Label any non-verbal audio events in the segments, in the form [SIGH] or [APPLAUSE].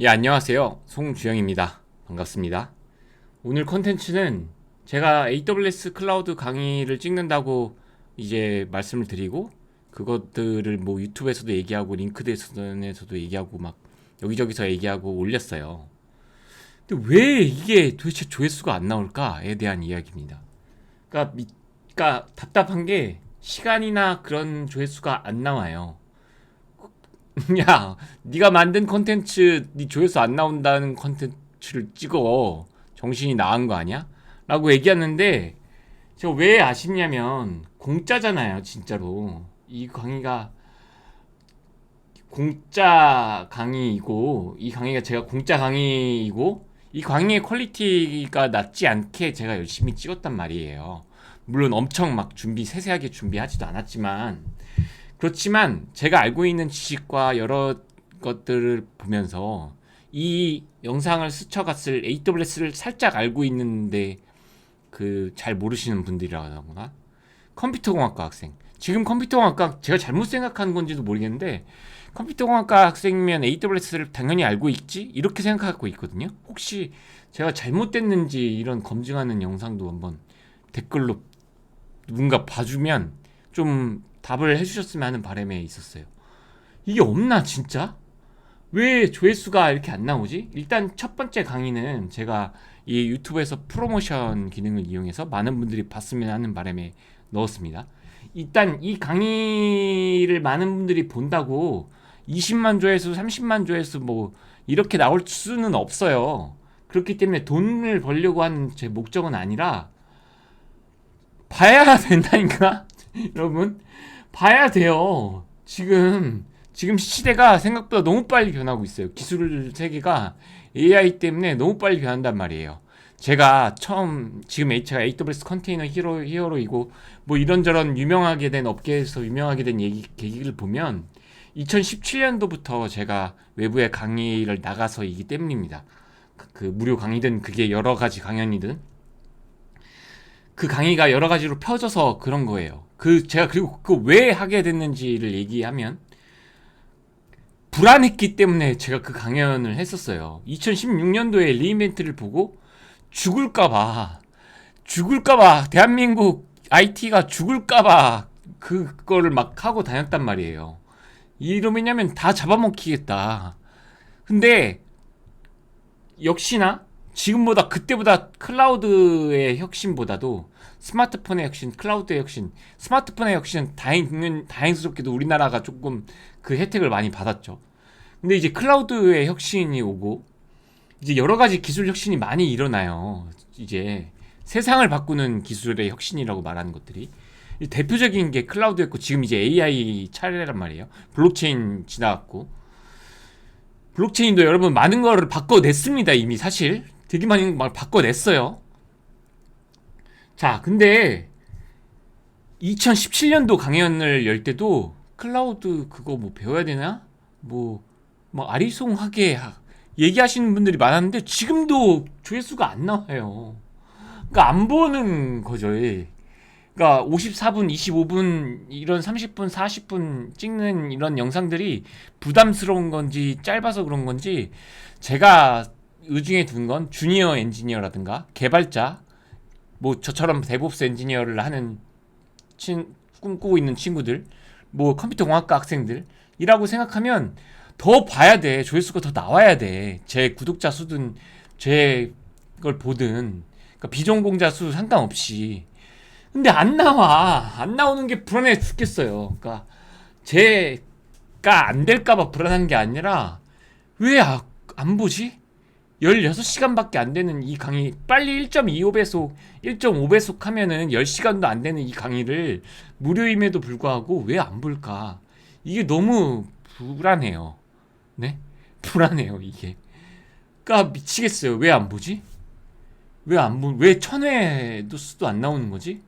예, 안녕하세요. 송주영입니다. 반갑습니다. 오늘 컨텐츠는 제가 AWS 클라우드 강의를 찍는다고 이제 말씀을 드리고 그것들을 뭐 유튜브에서도 얘기하고 링크드에서도 얘기하고 막 여기저기서 얘기하고 올렸어요. 근데 왜 이게 도대체 조회수가 안 나올까에 대한 이야기입니다. 그러니까, 미- 그러니까 답답한 게 시간이나 그런 조회수가 안 나와요. [LAUGHS] 야, 네가 만든 컨텐츠 네 조회수 안 나온다는 컨텐츠를 찍어. 정신이 나간 거 아니야? 라고 얘기하는데 제가 왜 아쉽냐면 공짜잖아요, 진짜로. 이 강의가 공짜 강의이고 이 강의가 제가 공짜 강의이고 이 강의의 퀄리티가 낮지 않게 제가 열심히 찍었단 말이에요. 물론 엄청 막 준비 세세하게 준비하지도 않았지만 그렇지만 제가 알고 있는 지식과 여러 것들을 보면서 이 영상을 스쳐갔을 AWS를 살짝 알고 있는데 그 잘 모르시는 분들이라거나 컴퓨터공학과 학생. 지금 컴퓨터공학과 제가 잘못 생각하는 건지도 모르겠는데 컴퓨터공학과 학생이면 AWS를 당연히 알고 있지? 이렇게 생각하고 있거든요. 혹시 제가 잘못됐는지 이런 검증하는 영상도 한번 댓글로 누군가 봐주면 좀 답을 해주셨으면 하는 바람에 있었어요. 이게 없나 진짜? 왜 조회수가 이렇게 안 나오지? 일단 첫 번째 강의는 제가 이 유튜브에서 프로모션 기능을 이용해서 많은 분들이 봤으면 하는 바람에 넣었습니다. 일단 이 강의를 많은 분들이 본다고 20만 조회수, 30만 조회수 뭐 이렇게 나올 수는 없어요. 그렇기 때문에 돈을 벌려고 하는 제 목적은 아니라 봐야 [LAUGHS] 된다니까 [LAUGHS] 여러분 봐야 돼요. 지금 지금 시대가 생각보다 너무 빨리 변하고 있어요. 기술 세계가 AI 때문에 너무 빨리 변한단 말이에요. 제가 처음 지금 제가 AWS 컨테이너 히로 히어로이고 뭐 이런저런 유명하게 된 업계에서 유명하게 된 얘기 계기를 보면 2017년도부터 제가 외부에 강의를 나가서 이기 때문입니다. 그- 그 무료 강의든 그게 여러 가지 강연이든 그 강의가 여러 가지로 펴져서 그런 거예요. 그 제가 그리고 그 왜 하게 됐는지를 얘기하면 불안했기 때문에 제가 그 강연을 했었어요. 2016년도에 리인벤트를 보고 죽을까봐 죽을까봐 대한민국 IT가 죽을까봐 그거를 막 하고 다녔단 말이에요. 이러면냐면 다 잡아먹히겠다. 근데 역시나 지금보다 그때보다 클라우드의 혁신보다도 스마트폰의 혁신, 클라우드의 혁신, 스마트폰의 혁신은 다행, 다행스럽게도 우리나라가 조금 그 혜택을 많이 받았죠. 근데 이제 클라우드의 혁신이 오고 이제 여러 가지 기술 혁신이 많이 일어나요. 이제 세상을 바꾸는 기술의 혁신이라고 말하는 것들이 이 대표적인 게 클라우드였고 지금 이제 AI 차례란 말이에요. 블록체인 지나갔고 블록체인도 여러분 많은 거를 바꿔냈습니다 이미 사실 되게 많이 막 바꿔냈어요. 자, 근데 2017년도 강연을 열 때도 클라우드 그거 뭐 배워야 되나? 뭐, 뭐 아리송하게 하- 얘기하시는 분들이 많았는데 지금도 조회수가 안 나와요. 그러니까 안 보는 거죠. 예. 그러니까 54분, 25분, 이런 30분, 40분 찍는 이런 영상들이 부담스러운 건지 짧아서 그런 건지 제가 의중에 둔 건 주니어 엔지니어라든가 개발자 뭐 저처럼 데브옵스 엔지니어를 하는 친, 꿈꾸고 있는 친구들 뭐 컴퓨터 공학과 학생들이라고 생각하면 더 봐야 돼. 조회수가 더 나와야 돼 제 구독자 수든 제 걸 보든 그러니까 비전공자 수 상관없이. 근데 안 나와. 안 나오는 게 불안해 죽겠어요. 그러니까 제가 안 될까봐 불안한 게 아니라 왜 안 보지? 16시간밖에 안 되는 이 강의 빨리 1.25배속, 1.5배속 하면은 10시간도 안 되는 이 강의를 무료임에도 불구하고 왜 안 볼까? 이게 너무 불안해요. 네? 불안해요, 이게. 그러니까 미치겠어요. 왜 안 보지? 왜 안 보, 왜 천회도 수도 안 나오는 거지?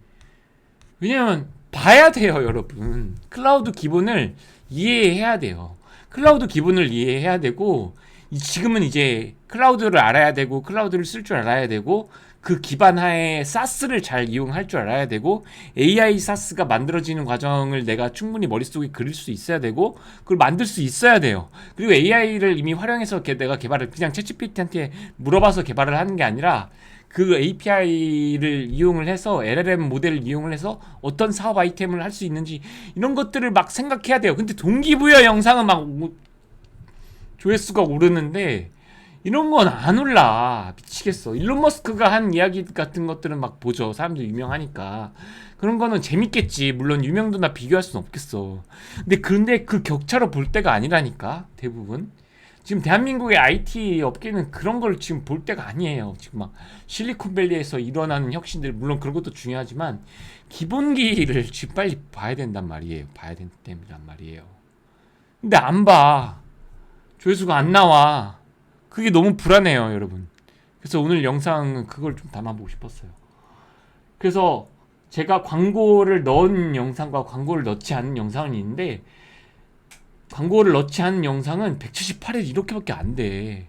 왜냐면 봐야 돼요, 여러분. 클라우드 기본을 이해해야 돼요. 클라우드 기본을 이해해야 되고 이- 지금은 이제 클라우드를 알아야 되고 클라우드를 쓸 줄 알아야 되고 그 기반 하에 사스를 잘 이용할 줄 알아야 되고 AI 사스가 만들어지는 과정을 내가 충분히 머릿속에 그릴 수 있어야 되고 그걸 만들 수 있어야 돼요. 그리고 AI를 이미 활용해서 개- 내가 개발을 그냥 챗GPT한테 물어봐서 개발을 하는 게 아니라 그 API를 이용을 해서 LLM 모델을 이용을 해서 어떤 사업 아이템을 할 수 있는지 이런 것들을 막 생각해야 돼요. 근데 동기부여 영상은 막 오- 조회수가 오르는데 이런 건 안 올라. 미치겠어. 일론 머스크가 한 이야기 같은 것들은 막 보죠. 사람들 유명하니까. 그런 거는 재밌겠지. 물론 유명도나 비교할 수는 없겠어. 근데 근데 그 격차로 볼 때가 아니라니까 대부분. 지금 대한민국의 IT 업계는 그런 걸 지금 볼 때가 아니에요. 지금 막 실리콘밸리에서 일어나는 혁신들 물론 그런 것도 중요하지만 기본기를 지금 빨리 봐야 된단 말이에요. 봐야 된단 말이에요. 근데 안봐 조회수가 안 나와 그게 너무 불안해요, 여러분. 그래서 오늘 영상은 그걸 좀 담아보고 싶었어요. 그래서 제가 광고를 넣은 영상과 광고를 넣지 않은 영상은 있는데 광고를 넣지 않은 영상은 178회 이렇게밖에 안 돼.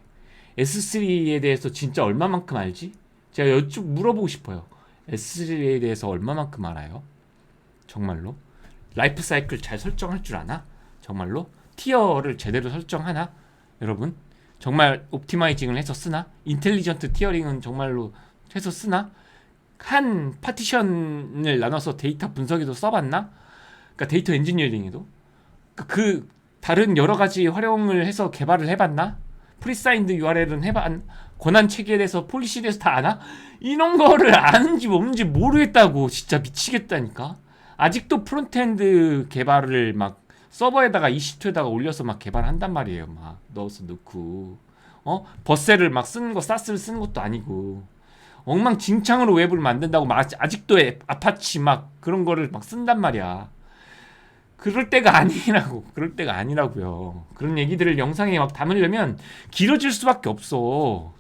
S3에 대해서 진짜 얼마만큼 알지? 제가 여쭈 물어보고 싶어요. S3에 대해서 얼마만큼 알아요? 정말로? 라이프 사이클 잘 설정할 줄 아나? 정말로? 티어를 제대로 설정하나? 여러분? 정말 옵티마이징을 해서 쓰나? 인텔리전트 티어링은 정말로 해서 쓰나? 한 파티션을 나눠서 데이터 분석에도 써봤나? 그러니까 데이터 엔지니어링에도 그- 그 다른 여러 가지 활용을 해서 개발을 해봤나? 프리사인드 URL은 해봤 권한 체계에 대해서 폴리시에 대해서 다 아나? 이런 거를 아는지 뭔지 모르겠다고 진짜 미치겠다니까 아직도 프론트엔드 개발을 막 서버에다가 EC2에다가 올려서 막 개발한단 말이에요. 막 넣어서 넣고 어 버셀을 막 쓰는 거 사스를 쓰는 것도 아니고 엉망진창으로 웹을 만든다고 막 아직- 아직도 애- 아파치 막 그런 거를 막 쓴단 말이야. 그럴 때가 [LAUGHS] 아니라고 그럴 때가 아니라고요. 그런 얘기들을 영상에 막 담으려면 길어질 수밖에 없어.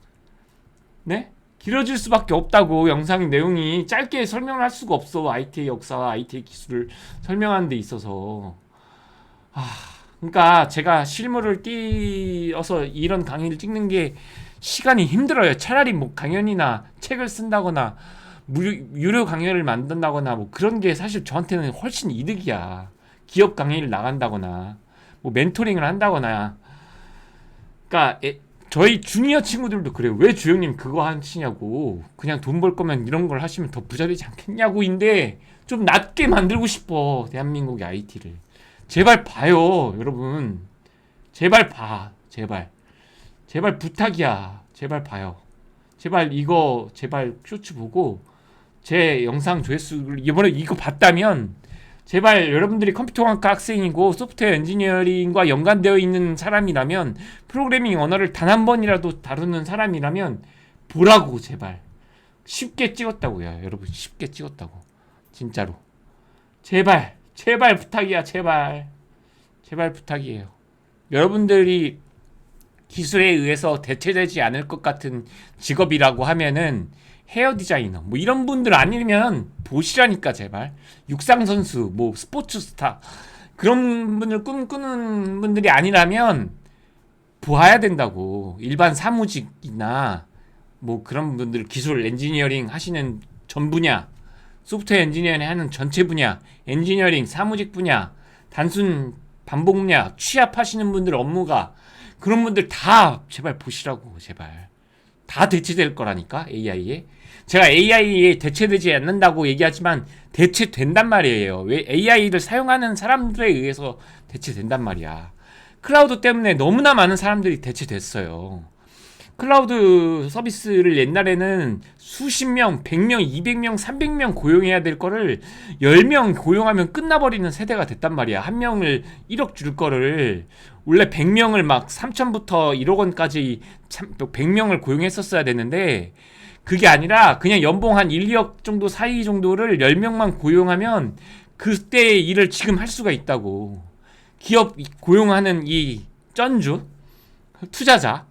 네? 길어질 수밖에 없다고 영상 내용이 짧게 설명을 할 수가 없어 IT의 역사와 IT의 기술을 설명하는 데 있어서 아, 그러니까 제가 실물을 띄어서 이런 강의를 찍는 게 시간이 힘들어요. 차라리 뭐 강연이나 책을 쓴다거나 무료, 유료 강연을 만든다거나 뭐 그런 게 사실 저한테는 훨씬 이득이야. 기업 강의를 나간다거나 뭐 멘토링을 한다거나. 그러니까 에- 저희 주니어 친구들도 그래요. 왜 주영님 그거 하시냐고. 그냥 돈 벌 거면 이런 걸 하시면 더 부자 되지 않겠냐고인데 좀 낮게 만들고 싶어. 대한민국의 IT를. 제발 봐요, 여러분. 제발 봐, 제발. 제발 부탁이야. 제발 봐요. 제발 이거 제발 쇼츠 보고 제 영상 조회수를 이번에 이거 봤다면 제발 여러분들이 컴퓨터학과 학생이고 소프트웨어 엔지니어링과 연관되어 있는 사람이라면 프로그래밍 언어를 단 한 번이라도 다루는 사람이라면 보라고 제발 쉽게 찍었다고요 여러분 쉽게 찍었다고 진짜로 제발 제발 부탁이야 제발. 제발 부탁이에요. 여러분들이 기술에 의해서 대체되지 않을 것 같은 직업이라고 하면은 헤어 디자이너 뭐 이런 분들 아니면 보시라니까 제발. 육상 선수 뭐 스포츠 스타 그런 분을 꿈꾸는 분들이 아니라면 보아야 된다고. 일반 사무직이나 뭐 그런 분들 기술 엔지니어링 하시는 전 분야 소프트웨어 엔지니어링 하는 전체 분야 엔지니어링 사무직 분야 단순 반복 분야 취합하시는 분들 업무가 그런 분들 다 제발 보시라고 제발. 다 대체될 거라니까 AI에. 제가 AI에 대체되지 않는다고 얘기하지만 대체된단 말이에요. 왜 AI를 사용하는 사람들에 의해서 대체된단 말이야. 클라우드 때문에 너무나 많은 사람들이 대체됐어요 클라우드 서비스를 옛날에는 수십 명, 100명, 200명, 300명 고용해야 될 거를 10명 고용하면 끝나버리는 세대가 됐단 말이야. 한 명을 1억 줄 거를 원래 100명을 막 3천부터 1억 원까지 100명을 고용했었어야 되는데 그게 아니라 그냥 연봉 한 1, 2억 정도 사이 정도를 10명만 고용하면 그때의 일을 지금 할 수가 있다고. 기업 고용하는 이 쩐주 투자자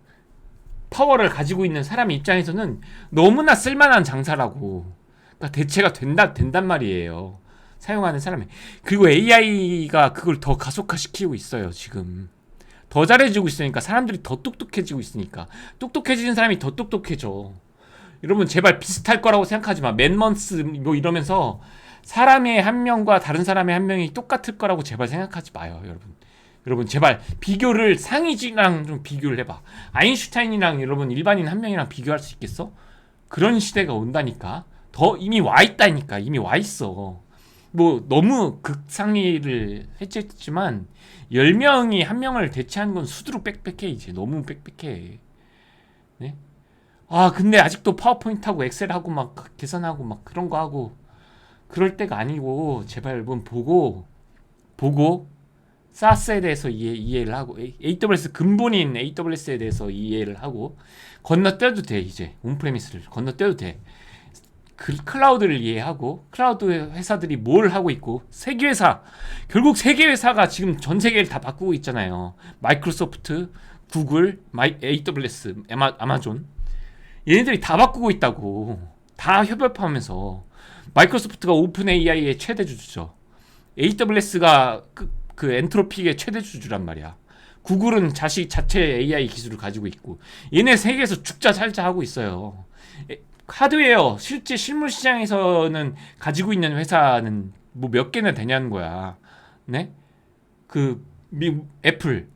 파워를 가지고 있는 사람 입장에서는 너무나 쓸만한 장사라고. 그러니까 대체가 된다 된단 말이에요. 사용하는 사람이. 그리고 AI가 그걸 더 가속화시키고 있어요, 지금. 더 잘해지고 있으니까 사람들이 더 똑똑해지고 있으니까 똑똑해지는 사람이 더 똑똑해져. 여러분 제발 비슷할 거라고 생각하지 마. 맨먼스 뭐 이러면서 사람의 한 명과 다른 사람의 한 명이 똑같을 거라고 제발 생각하지 마요, 여러분. 여러분 제발 비교를 상이지랑 좀 비교를 해봐. 아인슈타인이랑 여러분 일반인 한 명이랑 비교할 수 있겠어? 그런 시대가 온다니까. 더 이미 와 있다니까. 이미 와 있어. 뭐 너무 극상위를 해쳤지만 10명이 한 명을 대체하는 건 수두룩 빽빽해 이제 너무 빽빽해. 네? 아 근데 아직도 파워포인트하고 엑셀하고 막 계산하고 막 그런 거 하고 그럴 때가 아니고 제발 여러분 보고 보고 사스에 대해서 이해, 이해 를 하고 AWS 근본인 AWS에 대해서 이해를 하고 건너뛰어도 돼 이제. 온프레미스를 건너뛰어도 돼. 그 클라우드를 이해하고 클라우드 회사들이 뭘 하고 있고 세계 회사 결국 세계 회사가 지금 전 세계를 다 바꾸고 있잖아요. 마이크로소프트 구글 마이, AWS 아마, 아마존. 얘네들이 다 바꾸고 있다고. 다 협업하면서. 마이크로소프트가 오픈 AI의 최대 주주죠. AWS가 그, 그 엔트로픽의 최대 주주란 말이야 구글은 자식 자체 AI 기술을 가지고 있고 얘네 세계에서 죽자 살자 하고 있어요 에, 하드웨어 실제 실물 시장에서는 가지고 있는 회사는 뭐 몇 개나 되냐는 거야. 네? 그 미, 애플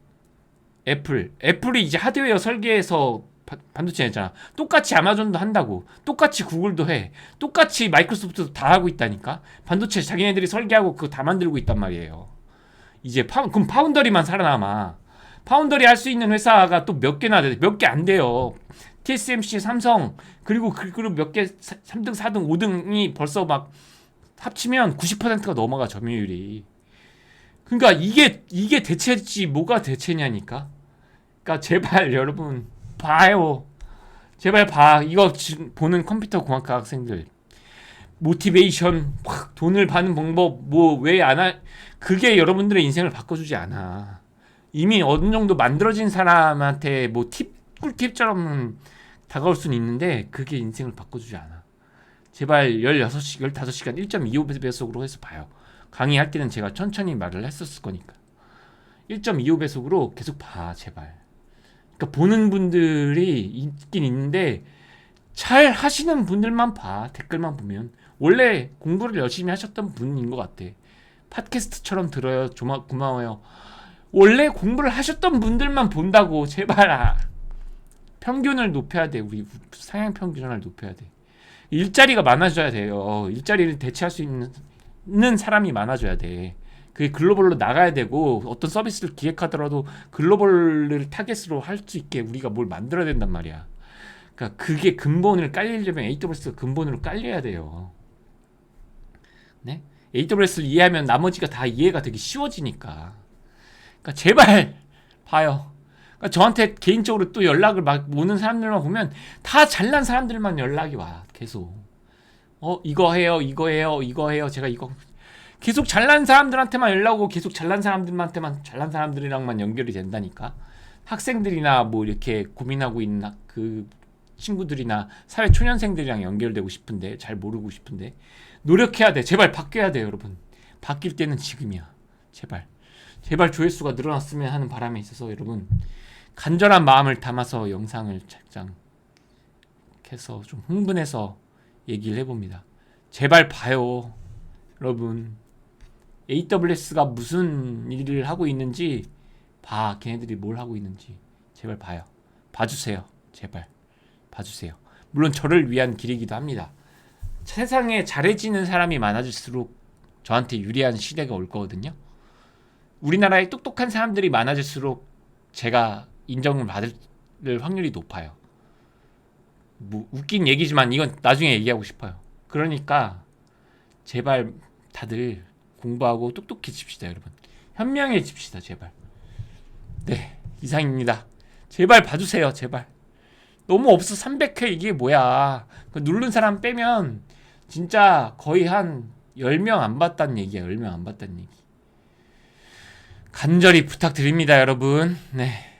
애플 애플이 이제 하드웨어 설계해서 바- 반도체 했잖아. 똑같이 아마존도 한다고. 똑같이 구글도 해. 똑같이 마이크로소프트도 다 하고 있다니까. 반도체 자기네들이 설계하고 그거 다 만들고 있단 말이에요. 이제 파 그럼 파운더리만 살아남아. 파운더리 할 수 있는 회사가 또 몇 개나 돼? 몇 개 안 돼요. TSMC, 삼성 그리고 그 그룹 몇 개 3등, 4등, 5등이 벌써 막 합치면 90%가 넘어가 점유율이. 그러니까 이게 이게 대체지 뭐가 대체냐니까. 그러니까 제발 [LAUGHS] 여러분 봐요. 제발 봐. 이거 보는 컴퓨터 공학과 학생들 모티베이션 확 돈을 받는 방법 뭐 왜 안 할 그게 여러분들의 인생을 바꿔주지 않아. 이미 어느 정도 만들어진 사람한테 뭐 팁 꿀팁처럼 다가올 수는 있는데 그게 인생을 바꿔주지 않아. 제발 16시, 15시간 1.25배속으로 해서 봐요. 강의할 때는 제가 천천히 말을 했었을 거니까. 1.25배속으로 계속 봐, 제발. 그러니까 보는 분들이 있긴 있는데 잘 하시는 분들만 봐. 댓글만 보면. 원래 공부를 열심히 하셨던 분인 것 같아. 팟캐스트처럼 들어요. 조마, 고마워요. 원래 공부를 하셨던 분들만 본다고 제발 아. 평균을 높여야 돼. 우리 상향 평균을 높여야 돼. 일자리가 많아져야 돼요. 일자리를 대체할 수 있는 사람이 많아져야 돼. 그게 글로벌로 나가야 되고 어떤 서비스를 기획하더라도 글로벌을 타겟으로 할 수 있게 우리가 뭘 만들어야 된단 말이야. 그러니까 그게 근본을 깔리려면 AWS가 근본으로 깔려야 돼요. 네? AWS를 이해하면 나머지가 다 이해가 되기 쉬워지니까. 그러니까 제발 봐요. 그러니까 저한테 개인적으로 또 연락을 막 오는 사람들만 보면 다 잘난 사람들만 연락이 와 계속 어 이거 해요 이거 해요 이거 해요 제가 이거 계속 잘난 사람들한테만 연락 오고 계속 잘난 사람들한테만 잘난 사람들이랑만 연결이 된다니까 학생들이나 뭐 이렇게 고민하고 있는 학- 그 친구들이나 사회 초년생들이랑 연결되고 싶은데 잘 모르고 싶은데 노력해야 돼 제발 바뀌어야 돼 여러분 바뀔 때는 지금이야 제발 제발 조회수가 늘어났으면 하는 바람에 있어서 여러분 간절한 마음을 담아서 영상을 작장해서 좀 흥분해서 얘기를 해봅니다. 제발 봐요, 여러분. AWS가 무슨 일을 하고 있는지 봐. 걔네들이 뭘 하고 있는지 제발 봐요. 봐주세요, 제발 봐주세요. 물론 저를 위한 길이기도 합니다. 세상에 잘해지는 사람이 많아질수록 저한테 유리한 시대가 올 거거든요. 우리나라에 똑똑한 사람들이 많아질수록 제가 인정을 받을 확률이 높아요. 뭐 웃긴 얘기지만 이건 나중에 얘기하고 싶어요. 그러니까 제발 다들 공부하고 똑똑해집시다, 여러분. 현명해집시다, 제발. 네, 이상입니다. 제발 봐주세요, 제발. 너무 없어 300회 이게 뭐야? 그 누른 사람 빼면 진짜 거의 한 10명 안 봤다는 얘기야. 10명 안 봤다는 얘기. 간절히 부탁드립니다, 여러분. 네.